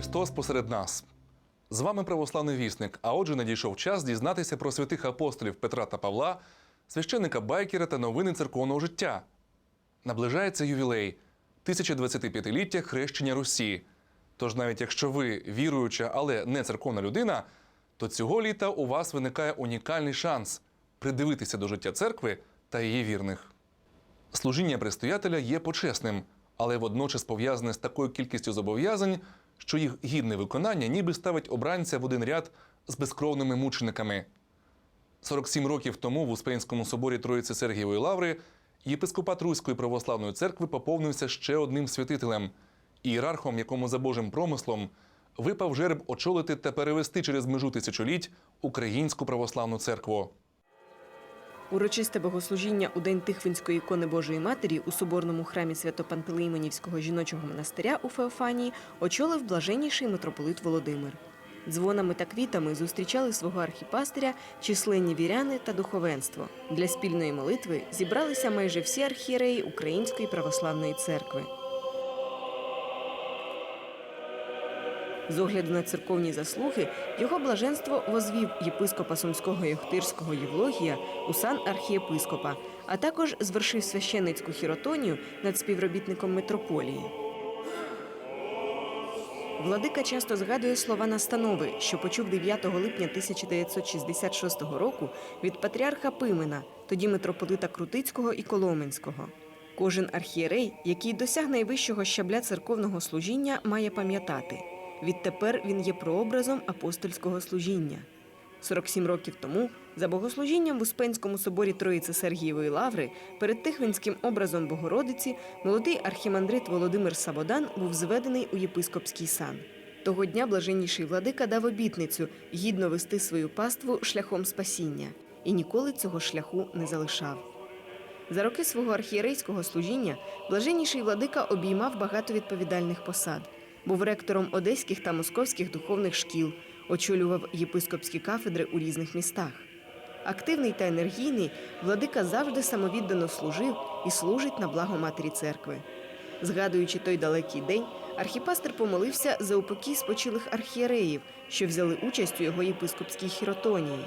Христос посеред нас. З вами православний вісник. А отже, надійшов час дізнатися про святих апостолів Петра та Павла, священника Байкера та новини церковного життя. Наближається ювілей 1025-ліття хрещення Русі. Тож, навіть якщо ви віруюча, але не церковна людина, то цього літа у вас виникає унікальний шанс придивитися до життя церкви та її вірних. Служіння предстоятеля є почесним, але водночас пов'язане з такою кількістю зобов'язань, що їх гідне виконання ніби ставить обранця в один ряд з безкровними мучениками. 47 років тому в Успенському соборі Троїці Сергієвої Лаври єпископат Руської православної церкви поповнився ще одним святителем, ієрархом, якому за Божим промислом випав жереб очолити та перевести через межу тисячоліть Українську православну церкву. Урочисте богослужіння у день Тихвинської ікони Божої Матері у соборному храмі Свято-Пантелеймонівського жіночого монастиря у Феофанії очолив блаженніший митрополит Володимир. Дзвонами та квітами зустрічали свого архіпастиря численні віряни та духовенство. Для спільної молитви зібралися майже всі архієреї Української православної церкви. З огляду на церковні заслуги його блаженство возвів єпископа Сумського і Охтирського Євлогія у сан архієпископа, а також звершив священницьку хіротонію над співробітником митрополії. Владика часто згадує слова настанови, що почув 9 липня 1966 року від патріарха Пимена, тоді митрополита Крутицького і Коломенського. Кожен архієрей, який досяг найвищого щабля церковного служіння, має пам'ятати відтепер він є прообразом апостольського служіння. 47 років тому за богослужінням в Успенському соборі Троїці Сергієвої Лаври перед Тихвинським образом Богородиці молодий архімандрит Володимир Сабодан був зведений у єпископський сан. Того дня блаженніший владика дав обітницю гідно вести свою паству шляхом спасіння і ніколи цього шляху не залишав. За роки свого архієрейського служіння блаженніший владика обіймав багато відповідальних посад. Був ректором одеських та московських духовних шкіл, очолював єпископські кафедри у різних містах. Активний та енергійний, владика завжди самовіддано служив і служить на благо матері церкви. Згадуючи той далекий день, архіпастер помолився за упокій спочилих архієреїв, що взяли участь у його єпископській хіротонії.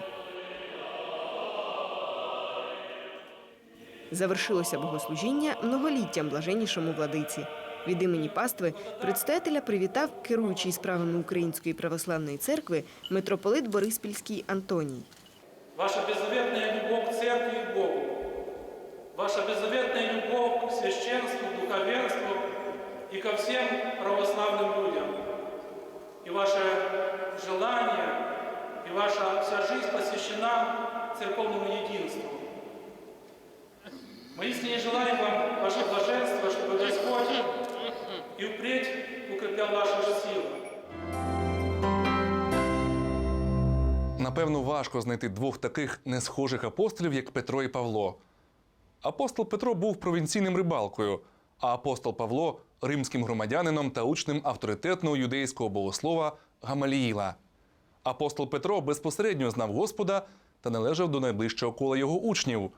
Завершилося богослужіння многоліттям блаженнішому владиці. Від імені пастви предстоятеля привітав керуючий справами Української православної церкви митрополит Бориспільський Антоній. Ваша беззаветная любовь к церкви и к Богу, ваша беззаветная любовь к священству, духовенству и ко всем православным людям, и ваше желание, и ваша вся жизнь посвящена церковному единству. Мы искренне желаем вам ваше блаженство, чтобы Господь и впредь укреплял ваши силы. Напевно, важко знайти двох таких несхожих апостолів, як Петро і Павло. Апостол Петро був провінційним рибалкою, а апостол Павло римським громадянином та учнем авторитетного юдейського богослова Гамаліїла. Апостол Петро безпосередньо знав Господа та належав до найближчого кола його учнів.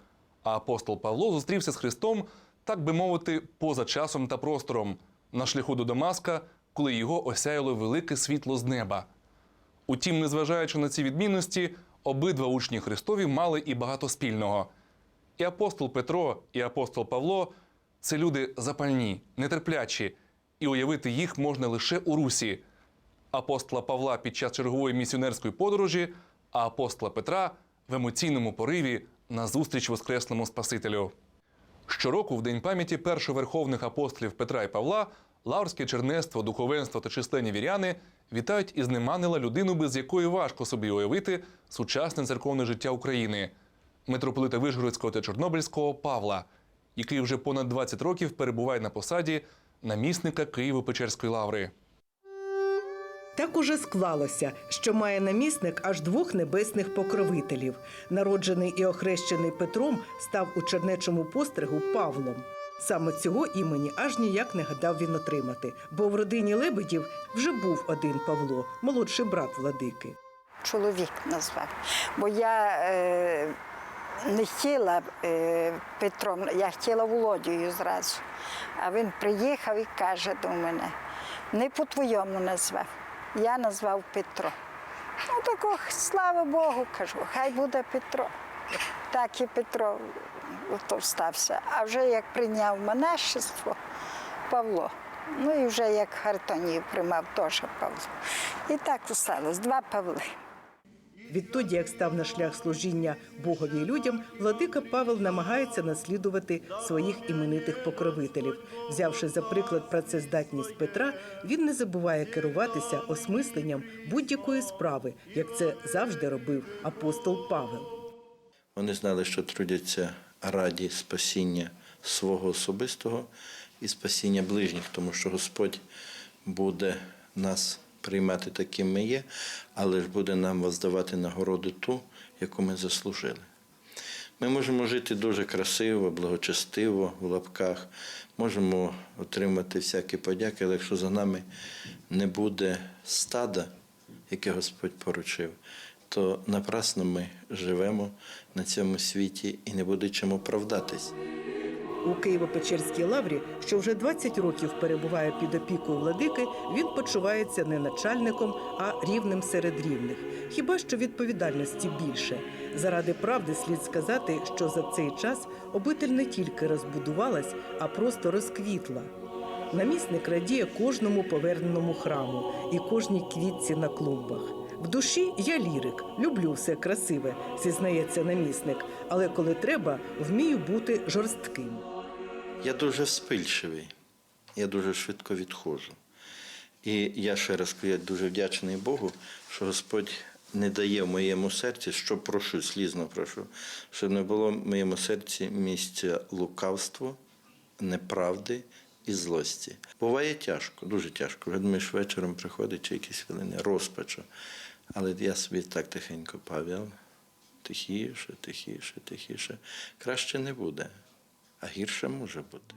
А апостол Павло зустрівся з Христом, так би мовити, поза часом та простором, на шляху до Дамаска, коли його осяяло велике світло з неба. Утім, незважаючи на ці відмінності, обидва учні Христові мали і багато спільного. І апостол Петро, і апостол Павло це люди запальні, нетерплячі, і уявити їх можна лише у Русі. Апостола Павла під час чергової місіонерської подорожі, а апостола Петра в емоційному пориві на зустріч Воскресному Спасителю. Щороку, в День пам'яті першоверховних апостолів Петра і Павла, лаврське чернество, духовенство та численні віряни вітають із неманила людину, без якої важко собі уявити сучасне церковне життя України митрополита Вишгородського та Чорнобильського Павла, який вже понад 20 років перебуває на посаді намісника Києво-Печерської лаври. Так уже склалося, що має намісник аж двох небесних покровителів. Народжений і охрещений Петром став у чернечому постригу Павлом. Саме цього імені аж ніяк не гадав він отримати, бо в родині лебедів вже був один Павло, молодший брат владики. чоловік назвав. Бо я е, не хотіла е, Петром, я хотіла Володією зразу. А він приїхав і каже до мене, Не по-твоєму назвав. Я назвав Петро. Ну, так, слава Богу, кажу, хай буде Петро. Так і Петро стався. А вже як прийняв монашество Павло, ну і вже як Хартонію приймав теж Павло. І так сталося, два Павли. Відтоді, як став на шлях служіння Богові людям, владика Павел намагається наслідувати своїх іменитих покровителів. Взявши за приклад працездатність Петра, він не забуває керуватися осмисленням будь-якої справи, як це завжди робив апостол Павел. Вони знали, що трудяться раді спасіння свого особистого і спасіння ближніх, тому що Господь буде нас приймати таким ми є, але ж буде нам воздавати нагороду ту, яку ми заслужили. Ми можемо жити дуже красиво, благочестиво в лапках, можемо отримати всякі подяки, але якщо за нами не буде стада, яке Господь поручив, то напрасно ми живемо на цьому світі і не буде чим оправдатись. У Києво-Печерській лаврі, що вже 20 років перебуває під опікою владики, він почувається не начальником, а рівним серед рівних. Хіба що відповідальності більше. Заради правди слід сказати, що за цей час обитель не тільки розбудувалась, а просто розквітла. Намісник радіє кожному поверненому храму і кожній квітці на клумбах. В душі я лірик, люблю все красиве, зізнається намісник, але коли треба, вмію бути жорстким. Я дуже вспильчивий, я дуже швидко відходжу. І я ще раз кажу, я дуже вдячний Богу, що Господь не дає в моєму серці, що прошу, слізно прошу, щоб не було в моєму серці місця лукавству, неправди і злості. Буває тяжко, дуже тяжко. Вже думаєш, вечором приходить чи якісь хвилини розпачу. Але я собі так тихенько Павел, тихіше, тихіше, тихіше. Краще не буде, а гірше може бути.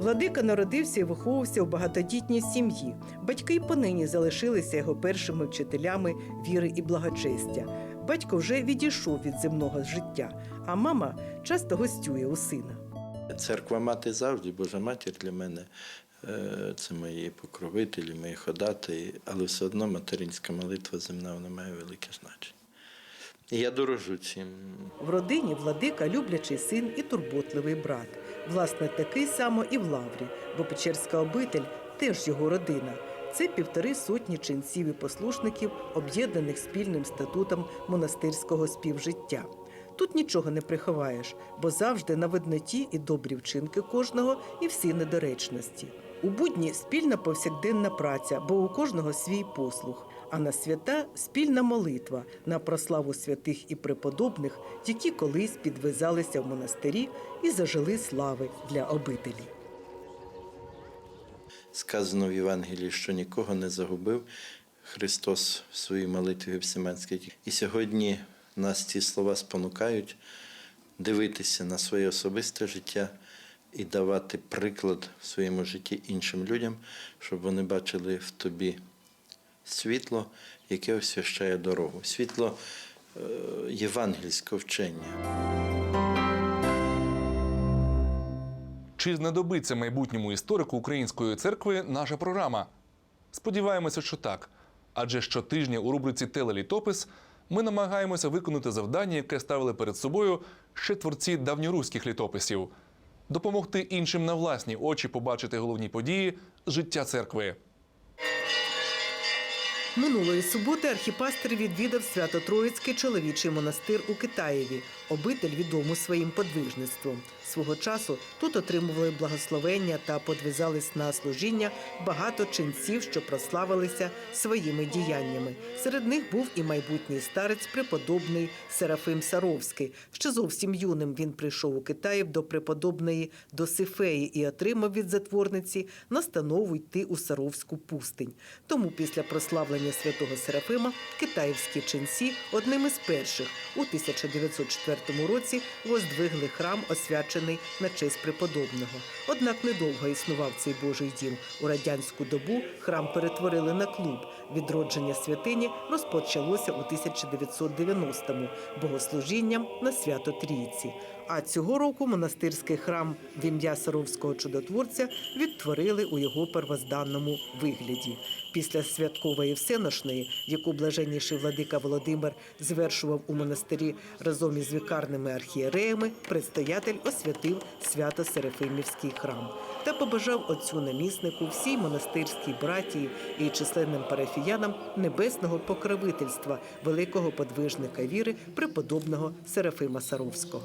Владика народився і виховувався в багатодітній сім'ї. Батьки й понині залишилися його першими вчителями віри і благочестя. Батько вже відійшов від земного життя, а мама часто гостює у сина. Церква мати завжди, Божа матір для мене е, це мої покровителі, мої ходати, але все одно материнська молитва земна вона має велике значення. Я дорожу цим. В родині владика люблячий син і турботливий брат. Власне, такий само і в Лаврі, бо Печерська обитель теж його родина. Це півтори сотні ченців і послушників, об'єднаних спільним статутом монастирського співжиття. Тут нічого не приховаєш, бо завжди на видноті і добрі вчинки кожного, і всі недоречності. У будні спільна повсякденна праця, бо у кожного свій послух. А на свята спільна молитва на прославу святих і преподобних, які колись підвизалися в монастирі і зажили слави для обителі. Сказано в Євангелії, що нікого не загубив Христос в своїй молитві Гефсиманській. І сьогодні нас ці слова спонукають дивитися на своє особисте життя і давати приклад в своєму житті іншим людям, щоб вони бачили в тобі світло, яке освящає дорогу, світло е, євангельського вчення. Чи знадобиться майбутньому історику української церкви наша програма? Сподіваємося, що так. Адже щотижня у рубриці Телелітопис ми намагаємося виконати завдання, яке ставили перед собою ще творці давньоруських літописів допомогти іншим на власні очі побачити головні події життя церкви. Минулої суботи архіпастер відвідав Свято-Троїцький чоловічий монастир у Китаєві, обитель відому своїм подвижництвом. Свого часу тут отримували благословення та подвизались на служіння багато ченців, що прославилися своїми діяннями. Серед них був і майбутній старець преподобний Серафим Саровський. Ще зовсім юним він прийшов у Китаїв до преподобної Досифеї і отримав від затворниці настанову йти у Саровську пустинь. Тому після прославлення святого Серафима китаївські ченці одним із перших у 1904 році воздвигли храм, освячений на честь преподобного. Однак недовго існував цей Божий дім. У радянську добу храм перетворили на клуб. Відродження святині розпочалося у 1990-му богослужінням на свято Трійці. А цього року монастирський храм в ім'я Саровського чудотворця відтворили у його первозданному вигляді. Після святкової всеношної, яку блаженніший владика Володимир звершував у монастирі разом із вікарними архієреями, предстоятель освятив свято Серафимівський храм та побажав отцю наміснику всій монастирській братії і численним парафіянам небесного покровительства великого подвижника віри преподобного Серафима Саровського.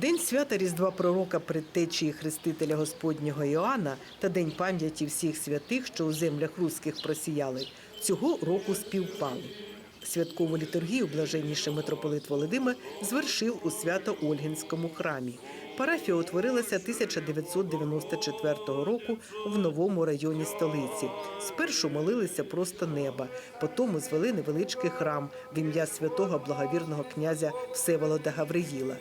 День свята Різдва Пророка предтечії Хрестителя Господнього Іоанна та День пам'яті всіх святих, що у землях руських просіяли, цього року співпали. Святкову літургію блаженніший митрополит Володимир звершив у свято-Ольгінському храмі. Парафія утворилася 1994 року в новому районі столиці. Спершу молилися просто неба, потім звели невеличкий храм в ім'я святого благовірного князя Всеволода Гавриїла.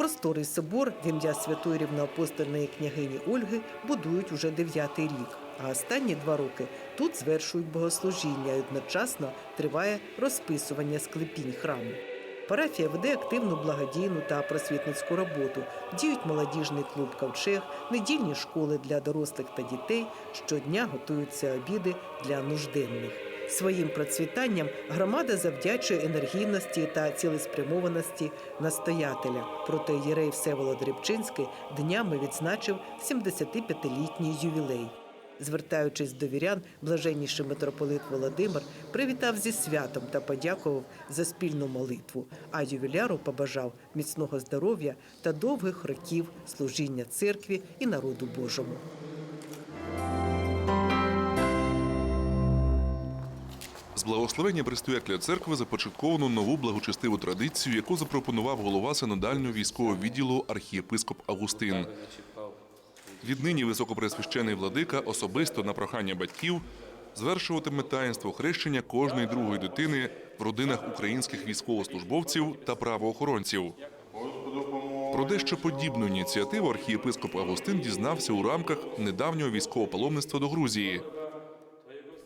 Просторий собор в ім'я святої рівноапостольної княгині Ольги будують уже дев'ятий рік. А останні два роки тут звершують богослужіння і одночасно триває розписування склепінь храму. Парафія веде активну благодійну та просвітницьку роботу. Діють молодіжний клуб Ковчег, недільні школи для дорослих та дітей. Щодня готуються обіди для нужденних. Своїм процвітанням громада завдячує енергійності та цілеспрямованості настоятеля. Проте Єрей Всеволод Рибчинський днями відзначив 75-літній ювілей. Звертаючись до вірян, блаженніший митрополит Володимир привітав зі святом та подякував за спільну молитву. А ювіляру побажав міцного здоров'я та довгих років служіння церкві і народу Божому. З благословення предстоятеля церкви започатковано нову благочестиву традицію, яку запропонував голова синодального військового відділу архієпископ Августин. Віднині високопресвящений владика особисто на прохання батьків звершуватиме таїнство хрещення кожної другої дитини в родинах українських військовослужбовців та правоохоронців. Про дещо подібну ініціативу архієпископ Августин дізнався у рамках недавнього військового паломництва до Грузії.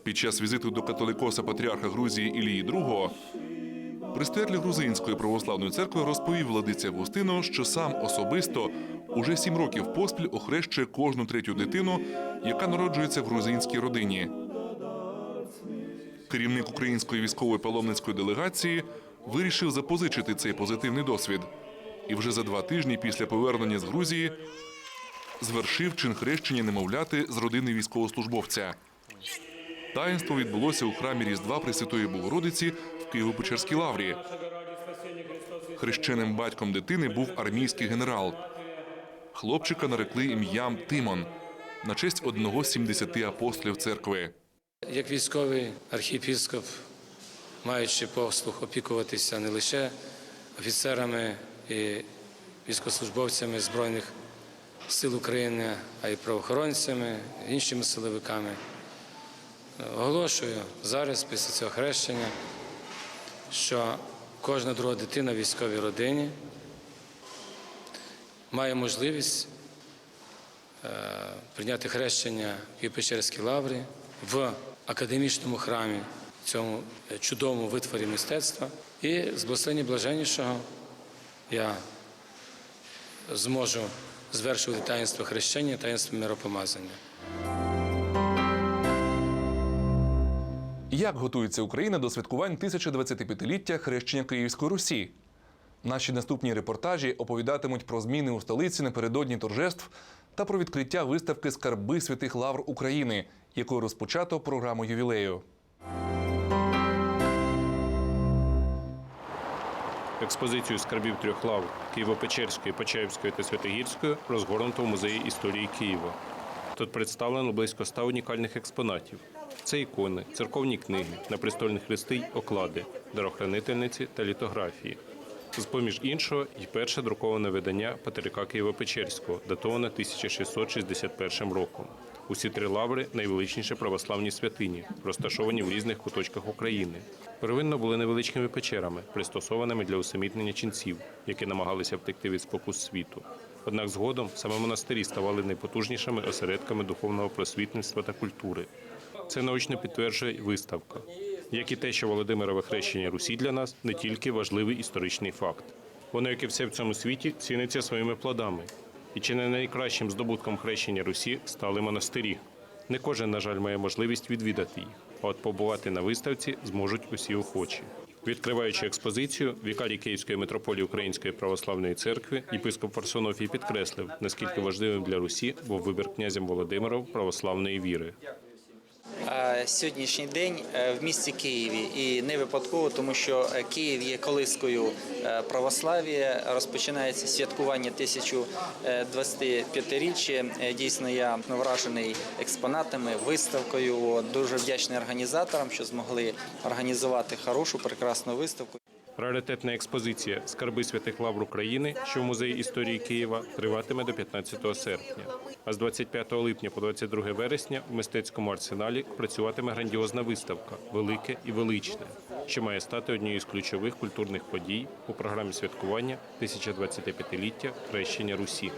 Під час візиту до католикоса патріарха Грузії Ілії II Предстоятель Грузинської православної церкви розповів владиці Августину, що сам особисто уже сім років поспіль охрещує кожну третю дитину, яка народжується в грузинській родині. Керівник української військової паломницької делегації вирішив запозичити цей позитивний досвід. І вже за два тижні після повернення з Грузії звершив чин хрещення немовляти з родини військовослужбовця. Таїнство відбулося у храмі Різдва Пресвятої Богородиці в Києво-Печерській лаврі. Хрещеним батьком дитини був армійський генерал. Хлопчика нарекли ім'ям Тимон на честь одного з 70 апостолів церкви. Як військовий архієпископ, маючи послуг опікуватися не лише офіцерами і військовослужбовцями Збройних сил України, а й правоохоронцями, іншими силовиками, оголошую зараз, після цього хрещення, що кожна друга дитина в військовій родині має можливість е, прийняти хрещення в Печерській лаврі в академічному храмі, цьому чудовому витворі мистецтва. І з благословення блаженнішого я зможу звершувати таїнство хрещення, таїнство миропомазання. Як готується Україна до святкувань 1025-ліття хрещення Київської Русі? Наші наступні репортажі оповідатимуть про зміни у столиці напередодні торжеств та про відкриття виставки Скарби святих лавр України, якою розпочато програму ювілею. Експозицію скарбів трьох лав Києво-Печерської, Почаївської та Святогірської розгорнуто в музеї історії Києва. Тут представлено близько ста унікальних експонатів. Це ікони, церковні книги, напрестольні хрести й оклади, дарохранительниці та літографії. З-поміж іншого, і перше друковане видання Патрика Києво-Печерського, датоване 1661 роком. Усі три лаври найвеличніші православні святині, розташовані в різних куточках України. Первинно були невеличкими печерами, пристосованими для усамітнення ченців, які намагалися втекти від спокус світу. Однак згодом саме монастирі ставали найпотужнішими осередками духовного просвітництва та культури. Це наочно підтверджує виставка, як і те, що Володимирове хрещення Русі для нас не тільки важливий історичний факт. Воно, як і все в цьому світі, ціниться своїми плодами. І чи не найкращим здобутком хрещення Русі стали монастирі. Не кожен, на жаль, має можливість відвідати їх, а от побувати на виставці зможуть усі охочі. Відкриваючи експозицію, вікарій Київської митрополії Української православної церкви єпископ Варсонофій підкреслив, наскільки важливим для Русі був вибір князем Володимиром православної віри. А Сьогоднішній день е, в місті Києві і не випадково, тому що е, Київ є колискою е, православ'я. Розпочинається святкування 1025-річчя. Е, Дійсно, я вражений експонатами, виставкою. Дуже вдячний організаторам, що змогли організувати хорошу, прекрасну виставку. Раритетна експозиція Скарби святих лавр України, що в музеї історії Києва, триватиме до 15 серпня. А з 25 липня по 22 вересня в мистецькому арсеналі працюватиме грандіозна виставка Велике і величне, що має стати однією з ключових культурних подій у програмі святкування 1025-ліття хрещення Русі.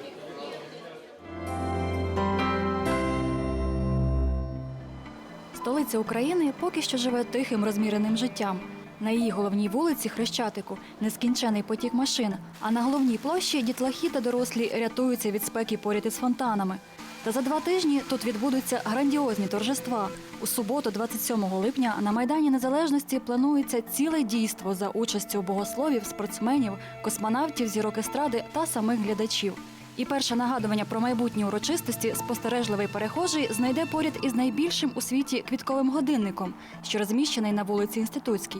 Столиця України поки що живе тихим розміреним життям. На її головній вулиці Хрещатику нескінчений потік машин, а на головній площі дітлахи та дорослі рятуються від спеки поряд із фонтанами. Та за два тижні тут відбудуться грандіозні торжества. У суботу, 27 липня, на Майдані Незалежності планується ціле дійство за участю богословів, спортсменів, космонавтів, зірок естради та самих глядачів. І перше нагадування про майбутні урочистості спостережливий перехожий знайде поряд із найбільшим у світі квітковим годинником, що розміщений на вулиці Інститутській.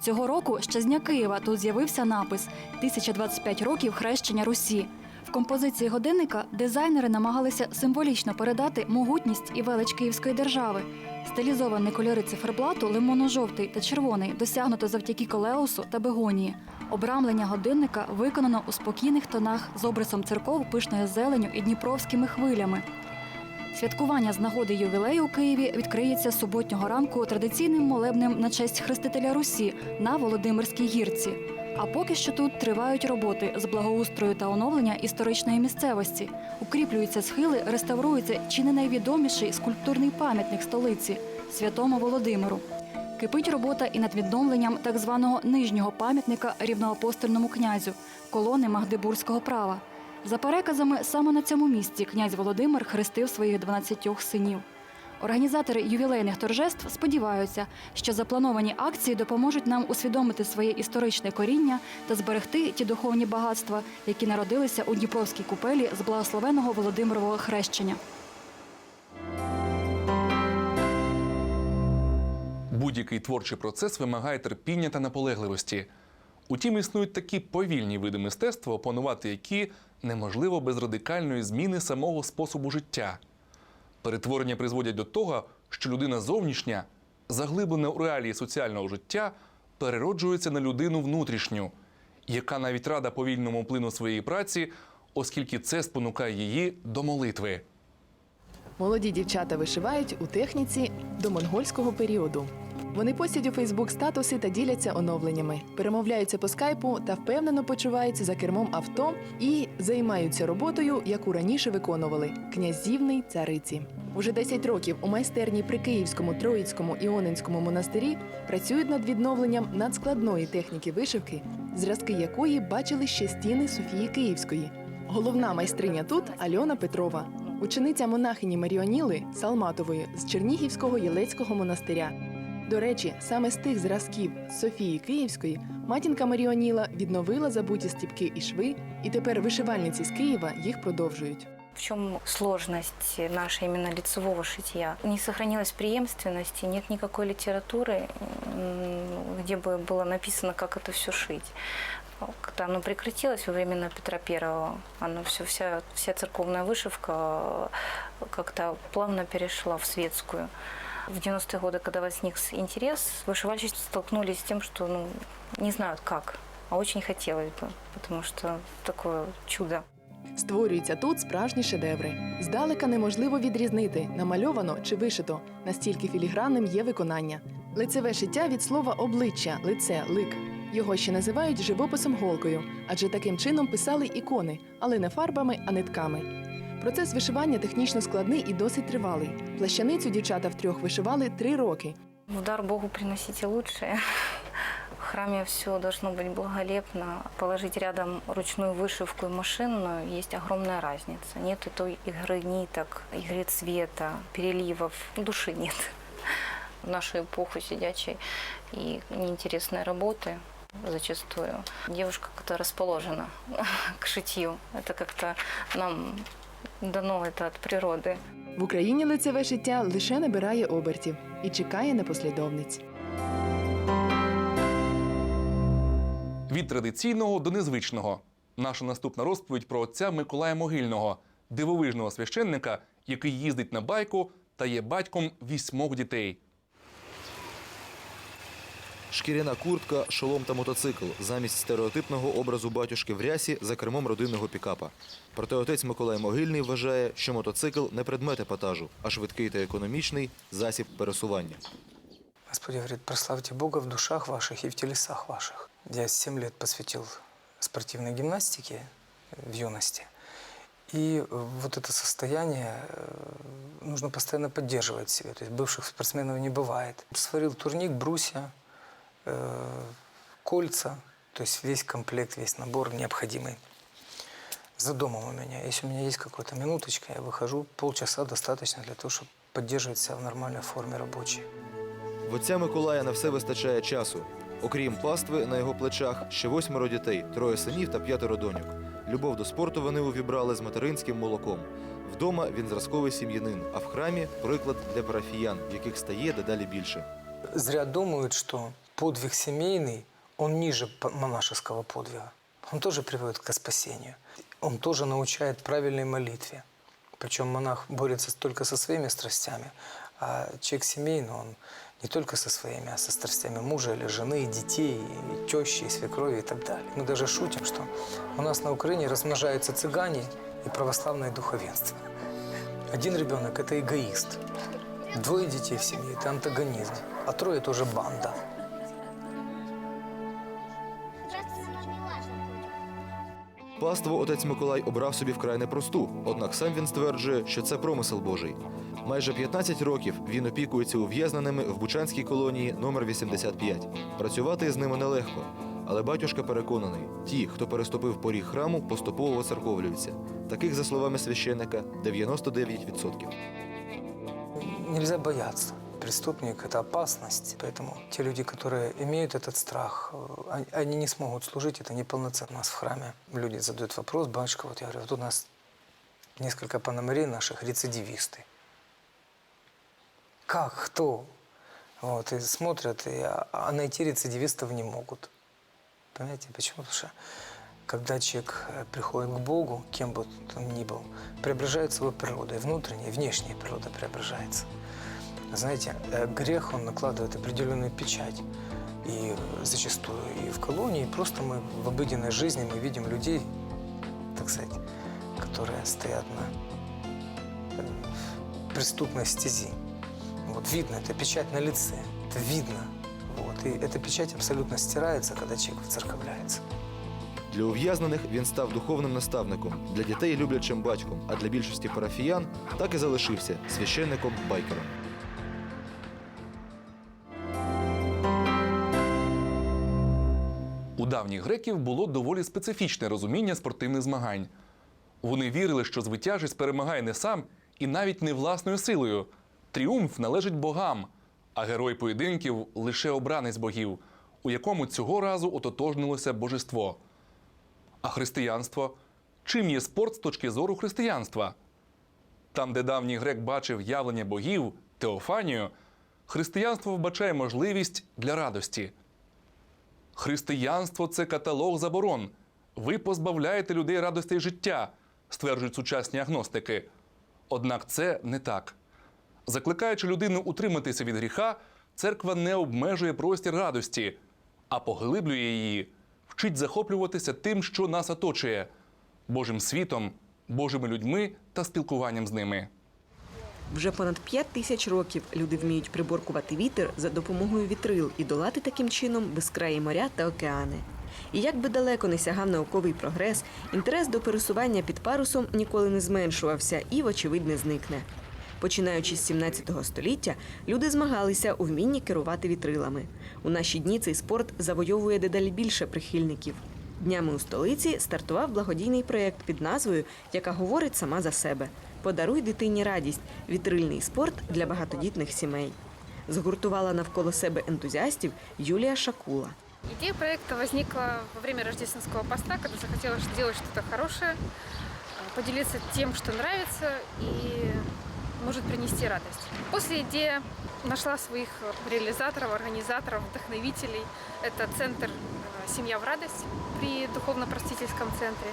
Цього року ще з дня Києва тут з'явився напис «1025 років хрещення Русі. Композиції годинника дизайнери намагалися символічно передати могутність і велич Київської держави. Стилізовані кольори циферблату лимонно-жовтий та червоний досягнуто завдяки колеусу та бегонії. Обрамлення годинника виконано у спокійних тонах з обрисом церков пишною зеленю і дніпровськими хвилями. Святкування з нагоди ювілею у Києві відкриється суботнього ранку традиційним молебнем на честь хрестителя Русі на Володимирській гірці. А поки що тут тривають роботи з благоустрою та оновлення історичної місцевості. Укріплюються схили, реставрується чи не найвідоміший скульптурний пам'ятник столиці святому Володимиру. Кипить робота і над відновленням так званого нижнього пам'ятника рівноапостольному князю колони Магдебурзького права. За переказами, саме на цьому місці князь Володимир хрестив своїх 12 синів. Організатори ювілейних торжеств сподіваються, що заплановані акції допоможуть нам усвідомити своє історичне коріння та зберегти ті духовні багатства, які народилися у Дніпровській купелі з благословеного Володимирового хрещення. Будь-який творчий процес вимагає терпіння та наполегливості. Утім, існують такі повільні види мистецтва, опанувати які неможливо без радикальної зміни самого способу життя. Перетворення призводять до того, що людина зовнішня, заглиблена у реалії соціального життя, перероджується на людину внутрішню, яка навіть рада повільному плину своєї праці, оскільки це спонукає її до молитви. Молоді дівчата вишивають у техніці до монгольського періоду. Вони постять у Фейсбук статуси та діляться оновленнями, перемовляються по скайпу та впевнено почуваються за кермом авто і займаються роботою, яку раніше виконували князівний цариці. Уже 10 років у майстерні при Київському Троїцькому Іонинському монастирі працюють над відновленням надскладної техніки вишивки, зразки якої бачили ще стіни Софії Київської. Головна майстриня тут Альона Петрова, учениця монахині Маріоніли Салматової з Чернігівського Єлецького монастиря. До речі, саме з тих зразків Софії Київської матінка Маріоніла відновила забуті стіпки і шви, і тепер вишивальниці з Києва їх продовжують. В чем сложность нашего именно лицевого шитья? Не сохранилась преемственности, нет никакой литературы, м, где бы было написано, как это все шить. Когда оно прекратилось во времена Петра Первого, оно все, вся, вся церковная вышивка э, как-то плавно перешла в светскую. В 90-е годы, когда возник интерес, вышивальщики столкнулись с тем, что ну, не знают как, а очень хотелось бы, потому что такое чудо. Створюються тут справжні шедеври. Здалека неможливо відрізнити, намальовано чи вишито, настільки філігранним є виконання. Лицеве шиття від слова обличчя, лице, лик. Його ще називають живописом голкою, адже таким чином писали ікони, але не фарбами, а нитками. Процес вишивання технічно складний і досить тривалий. Плащаницю дівчата втрьох вишивали три роки. В дар Богу приносите лучшее. В храме все должно быть благолепно. Положить рядом ручную вышивку и машинную есть огромная разница. Нет той игры ниток, игры цвета, переливов. Души нет. В нашу эпоху сидячей и неинтересной работы зачастую. Девушка, которая расположена к шитью, это как-то нам дано це від природи. В Україні лицеве шиття лише набирає обертів і чекає на послідовниць. Від традиційного до незвичного. Наша наступна розповідь про отця Миколая Могильного, дивовижного священника, який їздить на байку та є батьком вісьмох дітей Шкіряна куртка, шолом та мотоцикл замість стереотипного образу батюшки в рясі за кермом родинного пікапа. Проте отець Миколай Могильний вважає, що мотоцикл не предмет епатажу, а швидкий та економічний засіб пересування. Господь говорит, прославьте Бога в душах ваших и в телесах ваших. Я 7 лет посвятил спортивной гимнастике в юности. И э, вот это состояние э, нужно постоянно поддерживать в себе. То есть бывших спортсменов не бывает. Сварил турник, брусья, э, кольца, то есть весь комплект, весь набор необходимый. За домом у меня. Если у меня есть какая-то минуточка, я выхожу, полчаса достаточно для того, чтобы поддерживать себя в нормальной форме рабочей. В отця Миколая на все вистачає часу. Окрім пастви, на його плечах ще восьмеро дітей, троє синів та п'ятеро доньок. Любов до спорту вони увібрали з материнським молоком. Вдома він зразковий сім'янин, а в храмі приклад для парафіян, яких стає дедалі більше. Зря думают, что подвиг семейный, он ниже монашеского подвига. Он тоже приводит к спасению. Он тоже научает правильной молитве. Причем монах борется только со своими страстями, а человек семейный, он не только со своими, а со страстями мужа или жены, детей, и тещи, и свекрови и так далее. Мы даже шутим, что у нас на Украине размножаются цыгане и православное духовенство. Один ребенок – это эгоист. Двое детей в семье – это антагонизм. А трое – это уже банда. Паству отець Миколай обрав собі вкрай непросту, однак сам він стверджує, що це промисел Божий. Майже 15 років він опікується ув'язненими в Бучанській колонії номер 85. Працювати з ними нелегко. Але батюшка переконаний, ті, хто переступив поріг храму, поступово церковлюються. Таких, за словами священника, 99%. Нельзя бояться. Преступник – это опасность. Поэтому те люди, которые имеют этот страх, э, они- не смогут служить, это неполноценно. У нас в храме люди задают вопрос, батюшка, вот я говорю, вот у нас несколько пономарей наших рецидивисты. Как, кто? Вот, и смотрят, и, а, а найти рецидивистов не могут. Понимаете, почему? Потому что когда человек э, приходит к Богу, кем бы он ни был, преображается его природа, и внутренняя, и внешняя природа преображается. Знаете, э, грех, он накладывает определенную печать. И э, зачастую и в колонии, и просто мы в обыденной жизни мы видим людей, так сказать, которые стоят на э, преступной стези. Вот видно, это печать на лице, это видно. Вот. И эта печать абсолютно стирается, когда человек воцерковляется. Для ув'язнених він став духовним наставником, для дітей люблячим батьком, а для більшості парафіян так і залишився священником-байкером. У давніх греків було доволі специфічне розуміння спортивних змагань. Вони вірили, що звитяжець перемагає не сам і навіть не власною силою. Тріумф належить богам, а герой поєдинків лише обранець богів, у якому цього разу ототожнилося божество. А християнство? Чим є спорт з точки зору християнства? Там, де давній грек бачив явлення богів, теофанію, християнство вбачає можливість для радості. Християнство це каталог заборон. Ви позбавляєте людей радостей життя, стверджують сучасні агностики. Однак це не так. Закликаючи людину утриматися від гріха, церква не обмежує простір радості, а поглиблює її, вчить захоплюватися тим, що нас оточує. Божим світом, Божими людьми та спілкуванням з ними. Вже понад 5 тисяч років люди вміють приборкувати вітер за допомогою вітрил і долати таким чином безкраї моря та океани. І як би далеко не сягав науковий прогрес, інтерес до пересування під парусом ніколи не зменшувався і, вочевидь, не зникне. Починаючи з 17 століття, люди змагалися у вмінні керувати вітрилами. У наші дні цей спорт завойовує дедалі більше прихильників. Днями у столиці стартував благодійний проєкт під назвою, яка говорить сама за себе: Подаруй дитині радість вітрильний спорт для багатодітних сімей. Згуртувала навколо себе ентузіастів Юлія Шакула. Идея проекта возникла во время рождественского поста, когда захотелось сделать что-то хорошее, э, поделиться тем, что нравится и может принести радость. После идея нашла своих реализаторов, организаторов, вдохновителей. Это центр э, «Семья в радость» при духовно-простительском центре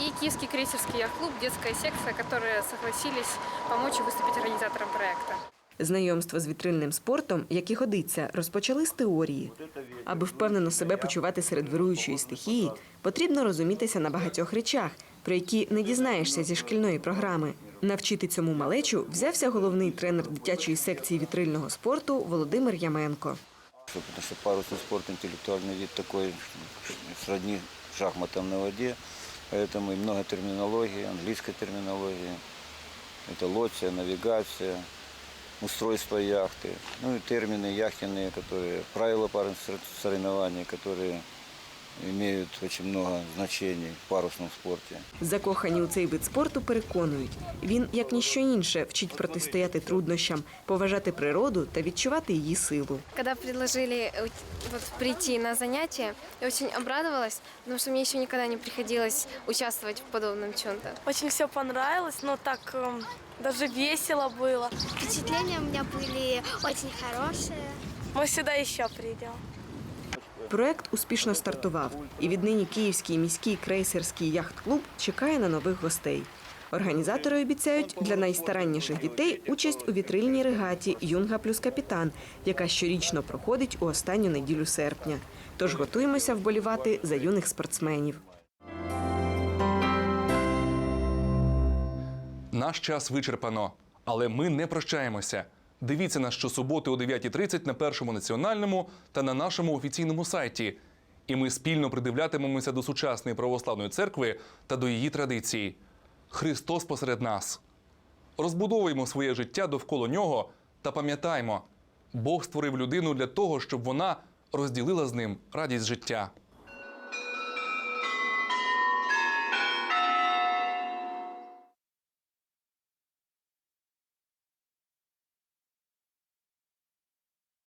и Киевский крейсерский яхт-клуб «Детская секция», которые согласились помочь и выступить организатором проекта. Знайомство з вітрильним спортом, як і годиться, розпочали з теорії. Аби впевнено себе почувати серед вируючої стихії, потрібно розумітися на багатьох речах, про які не дізнаєшся зі шкільної програми. Навчити цьому малечу взявся головний тренер дитячої секції вітрильного спорту Володимир Яменко Потому что парусный спорт интеллектуальный вид такой, сродни шахматам на воде, поэтому и много терминологии, английской терминологии. Это лоция, навигация, устройство яхты, ну и термины яхтенные, которые, правила парусных соревнований, которые имеют очень много значений в парусном спорте. Закохані у цей вид спорту переконують, він, як ніщо інше, вчить протистояти труднощам, поважати природу та відчувати її силу. Когда предложили э, вот, прийти на занятия, я очень обрадовалась, потому что мне еще никогда не приходилось участвовать в подобном чем-то. Очень все понравилось, но так эм, даже весело было. Впечатления у меня были очень хорошие. Мы сюда еще придем. Проект успішно стартував, і віднині Київський міський крейсерський яхт-клуб чекає на нових гостей. Організатори обіцяють для найстаранніших дітей участь у вітрильній регаті Юнга плюс капітан, яка щорічно проходить у останню неділю серпня. Тож готуємося вболівати за юних спортсменів. Наш час вичерпано, але ми не прощаємося. Дивіться нас щосуботи о 9.30 на першому національному та на нашому офіційному сайті. І ми спільно придивлятимемося до сучасної православної церкви та до її традицій. Христос посеред нас. Розбудовуємо своє життя довкола нього та пам'ятаймо, Бог створив людину для того, щоб вона розділила з ним радість життя.